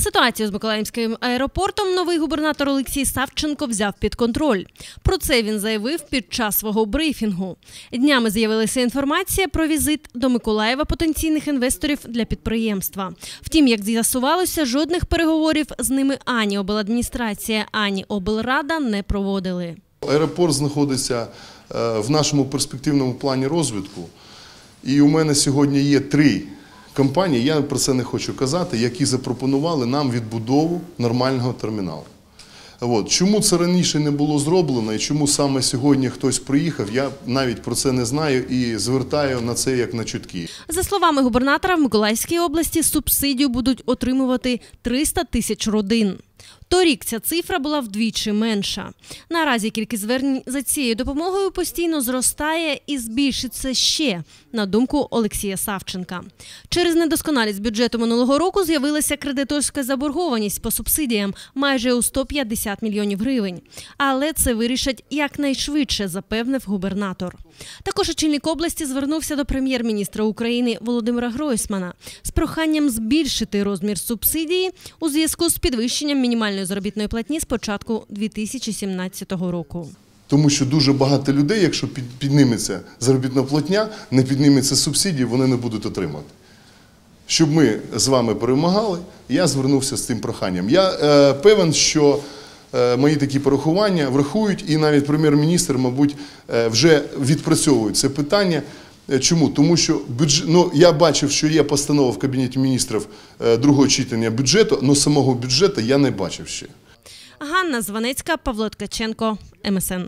Ситуацію з Миколаївським аеропортом новий губернатор Олексій Савченко взяв під контроль. Про це він заявив під час свого брифінгу. Днями з'явилася інформація про візит до Миколаєва потенційних інвесторів для підприємства. Втім, як з'ясувалося, жодних переговорів з ними ані обладміністрація, ані облрада не проводили. Аеропорт знаходиться е, в нашому перспективному плані розвитку. І у мене сьогодні є три компанії, я про це не хочу казати, які запропонували нам відбудову нормального терміналу. От. Чому це раніше не було зроблено і чому саме сьогодні хтось приїхав, я навіть про це не знаю і звертаю на це як на чутки. За словами губернатора, в Миколаївській області субсидію будуть отримувати 300 тисяч родин. Торік ця цифра була вдвічі менша. Наразі кількість звернень за цією допомогою постійно зростає і збільшиться ще, на думку Олексія Савченка. Через недосконалість бюджету минулого року з'явилася кредиторська заборгованість по субсидіям майже у 150 мільйонів гривень. Але це вирішать якнайшвидше, запевнив губернатор. Також очільник області звернувся до прем'єр-міністра України Володимира Гройсмана з проханням збільшити розмір субсидії у зв'язку з підвищенням мінімальної заробітної платні з початку 2017 року. Тому що дуже багато людей, якщо під- підніметься заробітна платня, не підніметься субсидії, вони не будуть отримати. Щоб ми з вами перемагали, я звернувся з цим проханням. Я е, певен, що е, мої такі порахування врахують, і навіть прем'єр-міністр, мабуть, е, вже відпрацьовують це питання. Е, Чому? Тому що бюджет, ну, я бачив, що є постанова в Кабінеті міністрів е, другого читання бюджету, але самого бюджету я не бачив ще. Ганна Званецька, Павло Ткаченко, МСН.